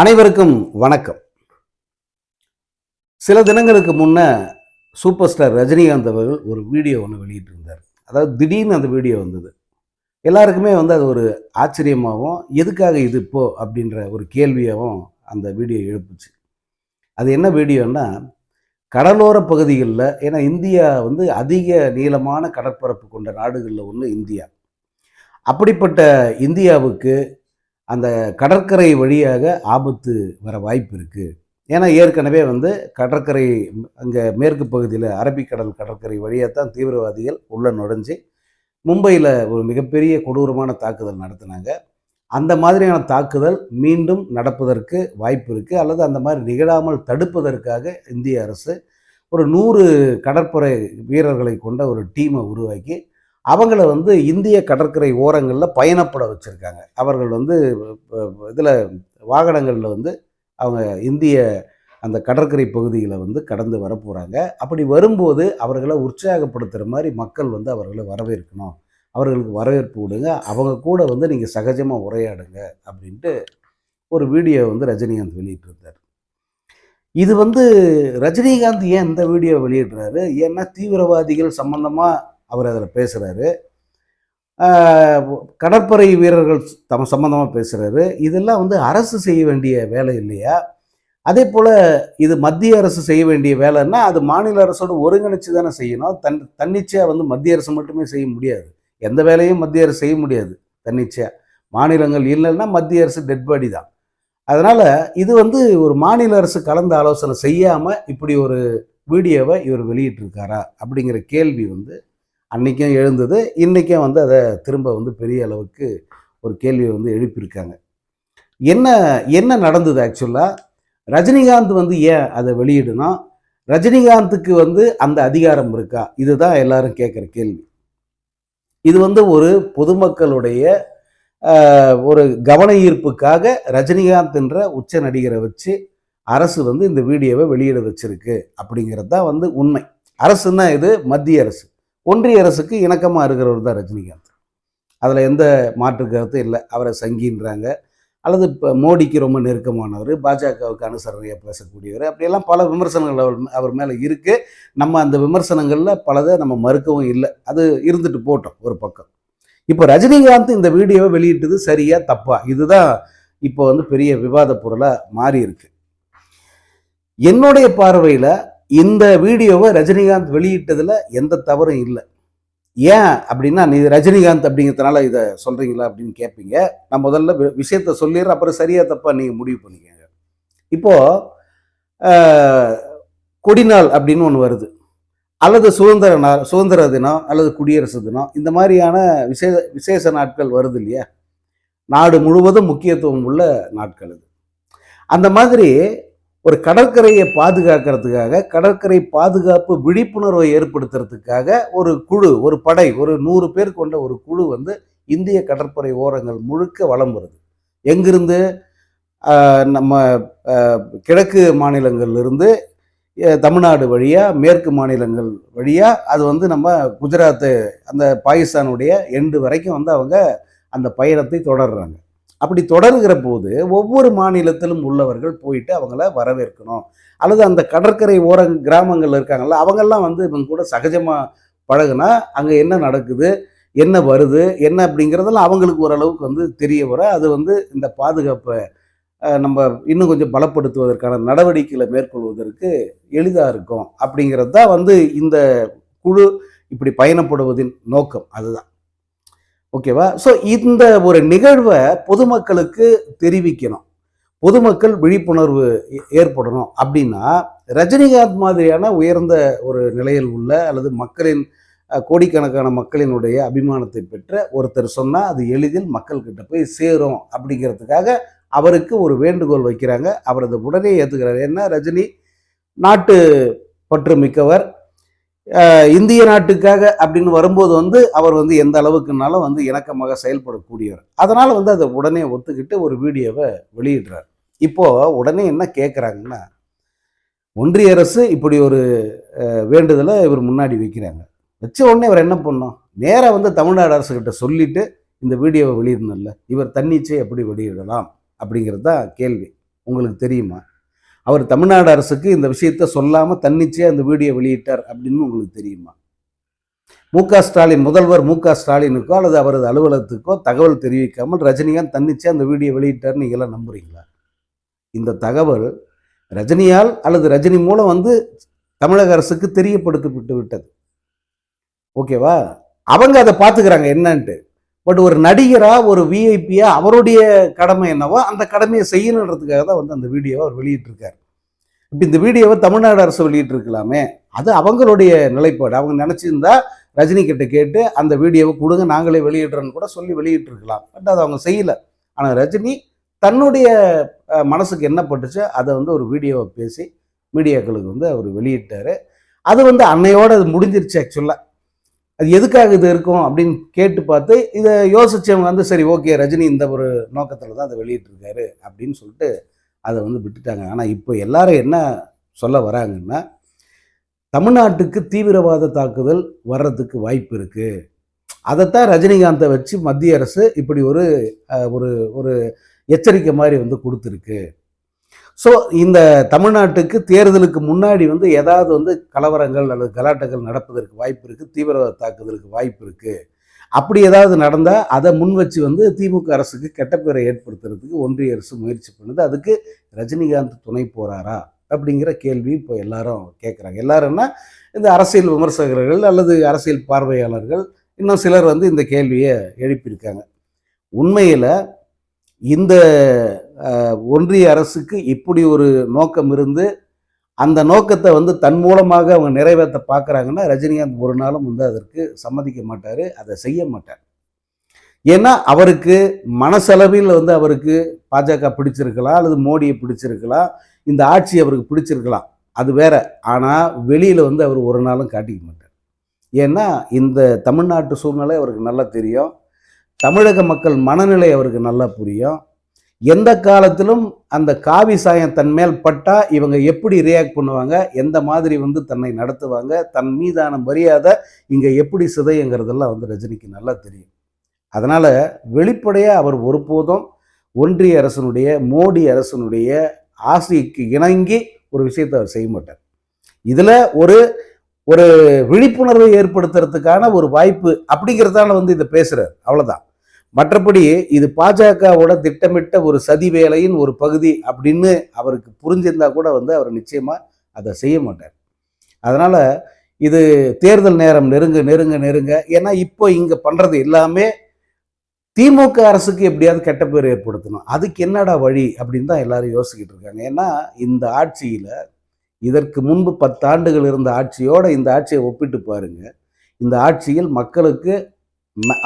அனைவருக்கும் வணக்கம். சில தினங்களுக்கு முன்ன சூப்பர் ஸ்டார் ரஜினிகாந்த் அவர்கள் ஒரு வீடியோ ஒன்று வெளியிட்டிருந்தார். அதாவது திடீர்னு அந்த வீடியோ வந்தது. எல்லாருக்குமே வந்து அது ஒரு ஆச்சரியமாகவும் எதுக்காக இது இப்போ அப்படின்ற ஒரு கேள்வியாகவும் அந்த வீடியோ எழுப்புச்சு. அது என்ன வீடியோன்னா கடலோர பகுதிகளில் ஏன்னா இந்தியா வந்து அதிக நீளமான கடற்பரப்பு கொண்ட நாடுகளில் ஒன்று இந்தியா. அப்படிப்பட்ட இந்தியாவுக்கு அந்த கடற்கரை வழியாக ஆபத்து வர வாய்ப்பு இருக்குது ஏன்னா ஏற்கனவே வந்து கடற்கரை அங்கே மேற்கு பகுதியில் அரபிக்கடல் கடற்கரை வழியாக தான் தீவிரவாதிகள் உள்ளே நுழைஞ்சு மும்பையில் ஒரு மிகப்பெரிய கொடூரமான தாக்குதல் நடத்தினாங்க. அந்த மாதிரியான தாக்குதல் மீண்டும் நடப்பதற்கு வாய்ப்பு இருக்குது அல்லது அந்த மாதிரி நிகழாமல் தடுப்பதற்காக இந்திய அரசு ஒரு நூறு கடற்படை வீரர்களை கொண்ட ஒரு டீமை உருவாக்கி அவங்கள வந்து இந்திய கடற்கரை ஓரங்களில் பயணப்பட வச்சுருக்காங்க. அவர்கள் வந்து இதில் வாகனங்களில் வந்து அவங்க இந்திய அந்த கடற்கரை பகுதியில் வந்து கடந்து வர போகிறாங்க அப்படி வரும்போது அவர்களை உற்சாகப்படுத்துகிற மாதிரி மக்கள் வந்து அவர்களை வரவேற்கணும். அவர்களுக்கு வரவேற்பு விடுங்க அவங்க கூட வந்து நீங்கள் சகஜமாக உரையாடுங்க அப்படின்ட்டு ஒரு வீடியோ வந்து ரஜினிகாந்த் வெளியிட்டிருந்தார். இது வந்து ரஜினிகாந்த் ஏன் இந்த வீடியோ வெளியிடுறாரு? ஏன்னா தீவிரவாதிகள் சம்மந்தமாக அவர் அதில் பேசுகிறாரு கடற்படை வீரர்கள் தம் சம்மந்தமாக பேசுகிறாரு இதெல்லாம் வந்து அரசு செய்ய வேண்டிய வேலை இல்லையா? அதே போல் இது மத்திய அரசு செய்ய வேண்டிய வேலைன்னா அது மாநில அரசோடு ஒருங்கிணைச்சு தானே செய்யணும். தன் தன்னிச்சையாக வந்து மத்திய அரசு மட்டுமே செய்ய முடியாது. எந்த வேலையும் மத்திய அரசு செய்ய முடியாது தன்னிச்சையாக மாநிலங்கள் இல்லைன்னா மத்திய அரசு டெட் பாடி தான். அதனால் இது வந்து ஒரு மாநில அரசு கலந்து ஆலோசனை செய்யாமல் இப்படி ஒரு வீடியோவை இவர் வெளியிட்டிருக்காரா அப்படிங்கிற கேள்வி வந்து அன்றைக்கும் எழுந்தது. இன்றைக்கும் வந்து அதை திரும்ப வந்து பெரிய அளவுக்கு ஒரு கேள்வியை வந்து எழுப்பியிருக்காங்க. என்ன என்ன நடந்தது ஆக்சுவலாக ரஜினிகாந்த் வந்து ஏன் அதை வெளியிடுனா ரஜினிகாந்துக்கு வந்து அந்த அதிகாரம் இருக்கா? இதுதான் எல்லாரும் கேட்குற கேள்வி. இது வந்து ஒரு பொதுமக்களுடைய ஒரு கவன ஈர்ப்புக்காக ரஜினிகாந்த் என்ற உச்ச நடிகரை வச்சு அரசு வந்து இந்த வீடியோவை வெளியிட வச்சிருக்கு. அப்படிங்கிறது தான் வந்து உண்மை. அரசுன்னா இது மத்திய அரசு. ஒன்றிய அரசுக்கு இணக்கமாக இருக்கிறவர் தான் ரஜினிகாந்த். அதில் எந்த மாற்று கருத்தும் இல்லை. அவரை சங்கின்றாங்க. அல்லது இப்போ மோடிக்கு ரொம்ப நெருக்கமானவர் பாஜகவுக்கு அனுசரணையாக பேசக்கூடியவர் அப்படியெல்லாம் பல விமர்சனங்கள் அவர் அவர் மேலே இருக்குது நம்ம அந்த விமர்சனங்களில் பலதை நம்ம மறுக்கவும் இல்லை. அது இருந்துட்டு போட்டோம் ஒரு பக்கம். இப்போ ரஜினிகாந்த் இந்த வீடியோவை வெளியிட்டது சரியா தப்பா? இதுதான் இப்போ வந்து பெரிய விவாத பொருளாக மாறி இருக்கு என்னுடைய பார்வையில் இந்த வீடியோவை ரஜினிகாந்த் வெளியிட்டதில் எந்த தவறும் இல்லை. ஏன் அப்படின்னா நீ ரஜினிகாந்த் அப்படிங்கிறதுனால இதை சொல்கிறீங்களா அப்படின்னு கேட்பீங்க. நான் முதல்ல விஷயத்த சொல்லிடுறேன் அப்புறம் சரியாக தப்பா நீங்கள் முடிவு பண்ணிக்கோங்க. இப்போது கொடிநாள் அப்படின்னு ஒன்று வருது. அல்லது சுதந்திர நாள் சுதந்திர தினம் அல்லது குடியரசு தினம் இந்த மாதிரியான விசேஷ விசேஷ நாட்கள் வருது இல்லையா? நாடு முழுவதும் முக்கியத்துவம் உள்ள நாட்கள் இது அந்த மாதிரி ஒரு கடற்கரையை பாதுகாக்கிறதுக்காக கடற்கரை பாதுகாப்பு விழிப்புணர்வை ஏற்படுத்துறதுக்காக ஒரு குழு ஒரு படை ஒரு நூறு பேர் கொண்ட ஒரு குழு வந்து இந்திய கடற்படை ஓரங்கள் முழுக்க வளம் வருது. எங்கிருந்து? நம்ம கிழக்கு மாநிலங்கள்லேருந்து தமிழ்நாடு வழியாக மேற்கு மாநிலங்கள் வழியாக அது வந்து நம்ம குஜராத்து அந்த பாகிஸ்தானுடைய எண்டு வரைக்கும் வந்து அவங்க அந்த பயணத்தை தொடர்றாங்க. அப்படி தொடர்கிற போது ஒவ்வொரு மாநிலத்திலும் உள்ளவர்கள் போயிட்டு அவங்கள வரவேற்கணும். அல்லது அந்த கடற்கரை ஓர கிராமங்கள் இருக்காங்கல்ல அவங்கெல்லாம் வந்து இவங்க கூட சகஜமாக பழகுனா அங்கே என்ன நடக்குது என்ன வருது என்ன அப்படிங்கிறதெல்லாம் அவங்களுக்கு ஓரளவுக்கு வந்து தெரிய வர அது வந்து இந்த பாதுகாப்பை நம்ம இன்னும் கொஞ்சம் பலப்படுத்துவதற்கான நடவடிக்கைகளை மேற்கொள்வதற்கு எளிதாக இருக்கும். அப்படிங்கிறது தான் வந்து இந்த குழு இப்படி பயணப்படுவதின் நோக்கம். அதுதான். ஓகேவா? ஸோ இந்த ஒரு நிகழ்வை பொதுமக்களுக்கு தெரிவிக்கணும். பொதுமக்கள் விழிப்புணர்வு ஏற்படணும். அப்படின்னா ரஜினிகாந்த் மாதிரியான உயர்ந்த ஒரு நிலையில் உள்ள அல்லது மக்களின் கோடிக்கணக்கான மக்களினுடைய அபிமானத்தை பெற்ற ஒருத்தர் சொன்னால் அது எளிதில் மக்கள்கிட்ட போய் சேரும் அப்படிங்கிறதுக்காக அவருக்கு ஒரு வேண்டுகோள் வைக்கிறாங்க. அவர் அதை உடனே ஏற்றுக்கிறார் ஏன்னா ரஜினி? நாட்டு பற்று மிக்கவர். இந்திய நாட்டுக்காக அப்படின்னு வரும்போது வந்து அவர் வந்து எந்த அளவுக்குனாலும் வந்து இணக்கமாக செயல்படக்கூடியவர். அதனால் வந்து அதை உடனே ஒத்துக்கிட்டு ஒரு வீடியோவை வெளியிடுறார். இப்போது உடனே என்ன கேட்குறாங்கன்னா ஒன்றிய அரசு இப்படி ஒரு வேண்டுதலை இவர் முன்னாடி வைக்கிறாங்க. வச்ச உடனே இவர் என்ன பண்ணோம் நேராக வந்து தமிழ்நாடு அரசுக்கிட்ட சொல்லிட்டு இந்த வீடியோவை வெளியிடணும்ல. இவர் தன்னிச்சை எப்படி வெளியிடலாம் அப்படிங்கிறது தான் கேள்வி. உங்களுக்கு தெரியுமா? அவர் தமிழ்நாடு அரசுக்கு இந்த விஷயத்த சொல்லாமல் தன்னிச்சையாக இந்த வீடியோ வெளியிட்டார் அப்படின்னு உங்களுக்கு தெரியுமா? மு க ஸ்டாலின் முதல்வர் மு க ஸ்டாலினுக்கோ அல்லது அவரது அலுவலகத்துக்கோ தகவல் தெரிவிக்காமல் ரஜினிகாந்த் தன்னிச்சையாக அந்த வீடியோ வெளியிட்டார் நீங்களாம் நம்புறீங்களா? இந்த தகவல் ரஜினியால் அல்லது ரஜினி மூலம் வந்து தமிழக அரசுக்கு தெரியப்படுத்தப்பட்டு விட்டது. ஓகேவா? அவங்க அதை பார்த்துக்கிறாங்க என்னன்ட்டு. பட் ஒரு நடிகராக ஒரு விஐபியாக அவருடைய கடமை என்னவோ அந்த கடமையை செய்யணுன்றதுக்காக தான் வந்து அந்த வீடியோவை அவர் வெளியிட்டிருக்காரு. இப்போ இந்த வீடியோவை தமிழ்நாடு அரசு வெளியிட்டிருக்கலாமே அது அவங்களுடைய நிலைப்பாடு. அவங்க நினச்சிருந்தா ரஜினி கிட்ட கேட்டு அந்த வீடியோவை கொடுங்க நாங்களே வெளியிடுறோன்னு கூட சொல்லி வெளியிட்டிருக்கலாம். பட் அதை அவங்க செய்யலை. ஆனால் ரஜினி தன்னுடைய மனசுக்கு என்ன பட்டுச்சோ அதை வந்து ஒரு வீடியோவை பேசி மீடியாக்களுக்கு வந்து அவர் வெளியிட்டார். அது வந்து அன்னையோடு அது முடிஞ்சிருச்சு ஆக்சுவலாக அது எதுக்காக இது இருக்கும் அப்படின்னு கேட்டு பார்த்து இதை யோசிச்சவங்க வந்து சரி ஓகே ரஜினி இந்த ஒரு நோக்கத்தில் தான் அதை வெளியிட்டிருக்காரு அப்படின்னு சொல்லிட்டு அதை வந்து விட்டுட்டாங்க. ஆனால் இப்போ எல்லாரும் என்ன சொல்ல வராங்கன்னா தமிழ்நாட்டுக்கு தீவிரவாத தாக்குதல் வர்றதுக்கு வாய்ப்பு இருக்குது அதைத்தான் ரஜினிகாந்தை வச்சு மத்திய அரசு இப்படி ஒரு ஒரு ஒரு எச்சரிக்கை மாதிரி வந்து கொடுத்துருக்கு. ஸோ இந்த தமிழ்நாட்டுக்கு தேர்தலுக்கு முன்னாடி வந்து ஏதாவது வந்து கலவரங்கள் அல்லது கலாட்டங்கள் நடப்பதற்கு வாய்ப்பு இருக்குது தீவிரவாத தாக்குதலுக்கு வாய்ப்பு இருக்குது அப்படி ஏதாவது நடந்தால் அதை முன் வச்சு வந்து திமுக அரசுக்கு கெட்ட பேரை ஏற்படுத்துறதுக்கு ஒன்றிய அரசு முயற்சி பண்ணுது. அதுக்கு ரஜினிகாந்த் துணை போகிறாரா அப்படிங்கிற கேள்வி இப்போ எல்லாரும் கேட்குறாங்க எல்லாருன்னா இந்த அரசியல் விமர்சகர்கள் அல்லது அரசியல் பார்வையாளர்கள் இன்னும் சிலர் வந்து இந்த கேள்வியை எழுப்பியிருக்காங்க. உண்மையில் இந்த ஒன்றிய அரசுக்கு இப்படி ஒரு நோக்கம் இருந்து அந்த நோக்கத்தை வந்து தன் மூலமாக அவங்க நிறைவேற்ற பார்க்குறாங்கன்னா ரஜினிகாந்த் ஒரு நாளும் வந்து அதற்கு சம்மதிக்க மாட்டார் அதை செய்ய மாட்டார். ஏன்னா அவருக்கு மனசளவில் வந்து அவருக்கு பாஜக பிடிச்சிருக்கலாம் அல்லது மோடியை பிடிச்சிருக்கலாம் இந்த ஆட்சி அவருக்கு பிடிச்சிருக்கலாம் அது வேற. ஆனால் வெளியில் வந்து அவர் ஒரு நாளும் காட்டிக்க மாட்டார். ஏன்னா இந்த தமிழ்நாட்டு சூழ்நிலை அவருக்கு நல்லா தெரியும். தமிழக மக்கள் மனநிலை அவருக்கு நல்லா புரியும். எந்த காலத்திலும் அந்த காவி சாயம் தன் மேல் பட்டா இவங்க எப்படி ரியாக்ட் பண்ணுவாங்க எந்த மாதிரி வந்து தன்னை நடத்துவாங்க தன் மீதான மரியாதை இங்கே எப்படி சிதைங்கிறதெல்லாம் வந்து ரஜினிக்கு நல்லா தெரியும். அதனால் வெளிப்படையாக அவர் ஒருபோதும் ஒன்றிய அரசனுடைய மோடி அரசனுடைய ஆசைக்கு இணங்கி ஒரு விஷயத்தை அவர் செய்ய மாட்டார். இதில் ஒரு ஒரு விழிப்புணர்வை ஏற்படுத்துறதுக்கான ஒரு வாய்ப்பு அப்படிங்கிறதால வந்து இதை பேசுகிறார் அவ்வளோதான் மற்றபடி இது பாஜகவோட திட்டமிட்ட ஒரு சதி வேலையின் ஒரு பகுதி அப்படின்னு அவருக்கு புரிஞ்சிருந்தா கூட வந்து அவர் நிச்சயமாக அதை செய்ய மாட்டார். அதனால் இது தேர்தல் நேரம் நெருங்க நெருங்க நெருங்க. ஏன்னா இப்போ இங்கே பண்ணுறது எல்லாமே திமுக அரசுக்கு எப்படியாவது கெட்ட பேர் ஏற்படுத்தணும். அதுக்கு என்னடா வழி அப்படின்னு தான் எல்லாரும் யோசிக்கிட்டு இருக்காங்க. ஏன்னா இந்த ஆட்சியில் இதற்கு முன்பு பத்தாண்டுகள் இருந்த ஆட்சியோட இந்த ஆட்சியை ஒப்பிட்டு பாருங்க. இந்த ஆட்சியில் மக்களுக்கு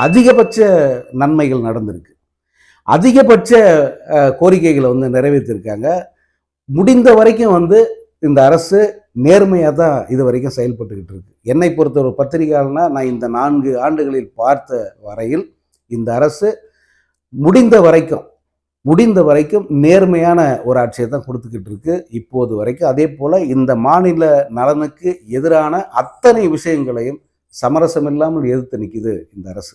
அதிகபட்ச நன்மைகள் நடந்திருக்கு. அதிகபட்ச கோரிக்கைகளை வந்து நிறைவேற்றிருக்காங்க. முடிந்த வரைக்கும் வந்து இந்த அரசு நேர்மையாக தான் இது வரைக்கும் செயல்பட்டுக்கிட்டு இருக்கு. என்னை பொறுத்த ஒரு பத்திரிகையாளனா நான் இந்த நான்கு ஆண்டுகளில் பார்த்த வரையில் இந்த அரசு முடிந்த வரைக்கும் முடிந்த வரைக்கும் நேர்மையான ஒரு ஆட்சியை தான் கொடுத்துக்கிட்டு இருக்கு. இப்போது வரைக்கும் அதே போல் இந்த மாநில நலனுக்கு எதிரான அத்தனை விஷயங்களையும் சமரசம் இல்லாமல் எதிர்த்து நிற்கிது இந்த அரசு.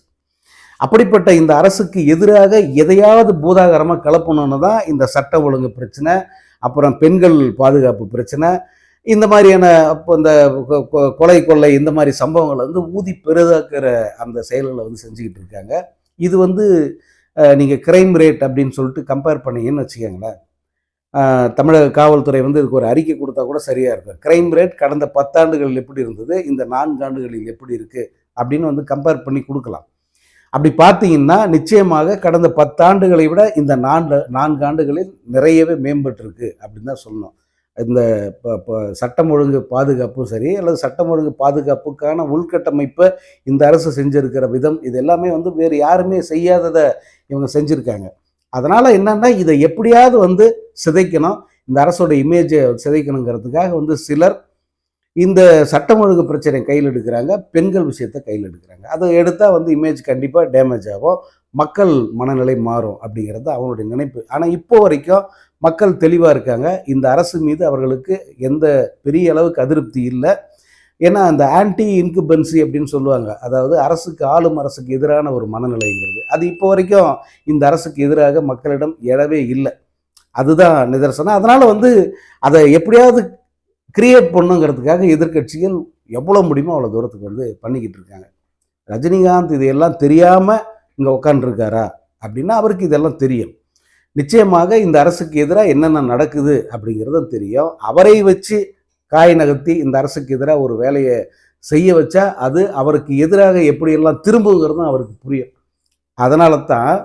அப்படிப்பட்ட இந்த அரசுக்கு எதிராக எதையாவது பூதாகரமாக கலப்பணும்னு தான் இந்த சட்ட ஒழுங்கு பிரச்சனை அப்புறம் பெண்கள் பாதுகாப்பு பிரச்சனை இந்த மாதிரியான அப்போ இந்த கொ- கொலை கொள்ளை இந்த மாதிரி சம்பவங்களை வந்து ஊதி பெரிதாக்குற அந்த செயல்களை வந்து செஞ்சுக்கிட்டு இருக்காங்க. இது வந்து நீங்கள் கிரைம் ரேட் அப்படின்னு சொல்லிட்டு கம்பேர் பண்ணீங்கன்னு வச்சுக்கோங்களேன். தமிழக காவல்துறை வந்து இதுக்கு ஒரு அறிக்கை கொடுத்தா கூட சரியாக இருக்கும். கிரைம் ரேட் கடந்த பத்தாண்டுகளில் எப்படி இருந்தது? இந்த நான்கு ஆண்டுகளில் எப்படி இருக்குது அப்படின்னு வந்து கம்பேர் பண்ணி கொடுக்கலாம். அப்படி பார்த்தீங்கன்னா நிச்சயமாக கடந்த பத்தாண்டுகளை விட இந்த நான்கு நான்கு ஆண்டுகளில் நிறையவே மேம்பட்டிருக்கு அப்படின்னு தான் சொல்லணும். இந்த இப்போ இப்போ சட்டம் ஒழுங்கு பாதுகாப்பும் சரி அல்லது சட்டம் ஒழுங்கு பாதுகாப்புக்கான உள்கட்டமைப்பை இந்த அரசு செஞ்சுருக்கிற விதம் இது எல்லாமே வந்து வேறு யாருமே செய்யாததை இவங்க செஞ்சுருக்காங்க. அதனால் என்னன்னா இதை எப்படியாவது வந்து சிதைக்கணும். இந்த அரசோட இமேஜை சிதைக்கணுங்கிறதுக்காக வந்து சிலர் இந்த சட்டம் ஒழுங்கு பிரச்சனை கையில் எடுக்கிறாங்க. பெண்கள் விஷயத்தை கையில் எடுக்கிறாங்க. அதை எடுத்தால் வந்து இமேஜ் கண்டிப்பாக டேமேஜ் ஆகும். மக்கள் மனநிலை மாறும் அப்படிங்கிறது அவங்களுடைய நினைப்பு. ஆனால் இப்போ வரைக்கும் மக்கள் தெளிவாக இருக்காங்க. இந்த அரசு மீது அவர்களுக்கு எந்த பெரிய அளவுக்கு அதிருப்தி இல்லை. ஏன்னா அந்த ஆன்டி இன்குபென்சி அப்படின்னு சொல்லுவாங்க. அதாவது அரசுக்கு ஆளும் அரசுக்கு எதிரான ஒரு மனநிலைங்கிறது. அது இப்போ வரைக்கும் இந்த அரசுக்கு எதிராக மக்களிடம் எழவே இல்லை. அதுதான் நிதர்சனம். அதனால் வந்து அதை எப்படியாவது கிரியேட் பண்ணுங்கிறதுக்காக எதிர்க்கட்சிகள் எவ்வளோ முடியுமோ அவ்வளோ தூரத்துக்கு வந்து பண்ணிக்கிட்டு இருக்காங்க. ரஜினிகாந்த் இதையெல்லாம் தெரியாமல் இங்கே உட்காந்துருக்காரா அப்படின்னா அவருக்கு இதெல்லாம் தெரியும். நிச்சயமாக இந்த அரசுக்கு எதிராக என்னென்ன நடக்குது அப்படிங்கிறதும் தெரியும். அவரை வச்சு காய் நகர்த்தி இந்த அரசுக்கு எதிராக ஒரு வேலையை செய்ய வச்சா அது அவருக்கு எதிராக எப்படியெல்லாம் திரும்புகிறது அவருக்கு புரியும். அதனால தான்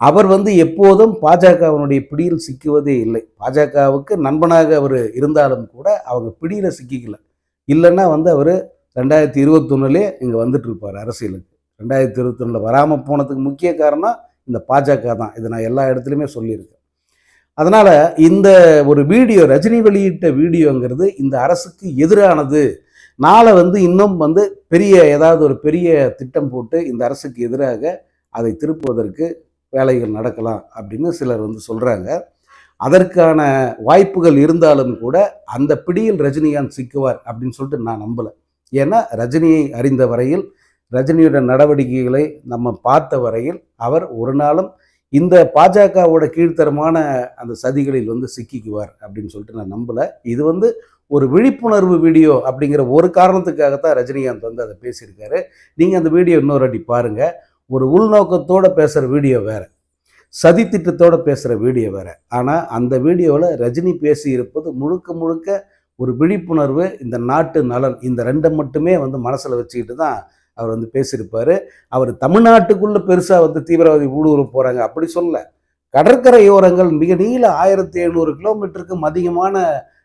அவர் வந்து எப்போதும் பாஜகவினுடைய பிடியில் சிக்குவதே இல்லை. பாஜகவுக்கு நண்பனாக அவர் இருந்தாலும் கூட அவங்க பிடியில் சிக்கிக்கல. இல்லைன்னா வந்து அவர் ரெண்டாயிரத்தி இருபத்தொன்னுலே இங்கே வந்துட்டு இருப்பார் அரசியலுக்கு. ரெண்டாயிரத்தி இருபத்தொன்னில் வராமல் போனதுக்கு முக்கிய காரணம் இந்த பாஜக தான். இதை நான் எல்லா இடத்துலையுமே சொல்லியிருக்கேன். அதனால் இந்த ஒரு வீடியோ ரஜினி வெளியிட்ட வீடியோங்கிறது இந்த அரசுக்கு எதிரானது. நாளை வந்து இன்னும் வந்து பெரிய ஏதாவது ஒரு பெரிய திட்டம் போட்டு இந்த அரசுக்கு எதிராக அதை திருப்புவதற்கு வேலைகள் நடக்கலாம் அப்படின்னு சிலர் வந்து சொல்கிறாங்க அதற்கான வாய்ப்புகள் இருந்தாலும் கூட அந்த பிடியில் ரஜினிகாந்த் சிக்குவார் அப்படின்னு சொல்லிட்டு நான் நம்பலை. ஏன்னா ரஜினியை அறிந்த வரையில் ரஜினியோட நடவடிக்கைகளை நம்ம பார்த்த வரையில் அவர் ஒரு நாளும் இந்த பாஜகவோட கீழ்த்தரமான அந்த சதிகளில் வந்து சிக்கிக்குவார் அப்படின்னு சொல்லிட்டு நான் நம்பலை. இது வந்து ஒரு விழிப்புணர்வு வீடியோ அப்படிங்கிற ஒரு காரணத்துக்காகத்தான் ரஜினிகாந்த் வந்து அதை பேசியிருக்காரு. நீங்கள் அந்த வீடியோ இன்னொரு அடி பாருங்கள் ஒரு உள்நோக்கத்தோடு பேசுகிற வீடியோ வேறு. சதி திட்டத்தோடு பேசுகிற வீடியோ வேறு. ஆனால் அந்த வீடியோவில் ரஜினி பேசி இருப்பது முழுக்க முழுக்க ஒரு விழிப்புணர்வு இந்த நாட்டு நலன் இந்த ரெண்டை மட்டுமே வந்து மனசில் வச்சுக்கிட்டு தான் அவர் வந்து பேசியிருப்பார். அவர் தமிழ்நாட்டுக்குள்ளே பெருசாக வந்து தீவிரவாதி ஊடுருவ போகிறாங்க அப்படி சொல்ல கடற்கரையோரங்கள் மிக நீள ஆயிரத்தி எழுநூறு கிலோமீட்டருக்கும் அதிகமான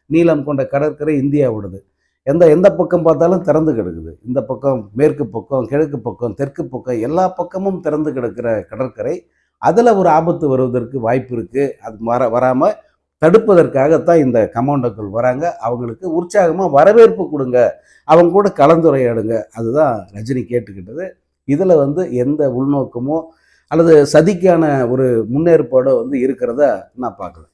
நீளம் கொண்ட கடற்கரை இந்தியாவோடது எந்த எந்த பக்கம் பார்த்தாலும் திறந்து கிடக்குது. இந்த பக்கம் மேற்கு பக்கம் கிழக்கு பக்கம் தெற்கு பக்கம் எல்லா பக்கமும் திறந்து கிடக்கிற கடற்கரை. அதில் ஒரு ஆபத்து வருவதற்கு வாய்ப்பு இருக்குது அது வர வராமல் தடுப்பதற்காகத்தான் இந்த கமாண்டோக்கள் வராங்க. அவங்களுக்கு உற்சாகமாக வரவேற்பு கொடுங்க. அவங்க கூட கலந்துரையாடுங்க. அதுதான் ரஜினி கேட்டுக்கிட்டது. இதில் வந்து எந்த உள்நோக்கமோ அல்லது சதிக்கான ஒரு முன்னேற்பாடோ வந்து இருக்கிறத நான் பார்க்குறேன்.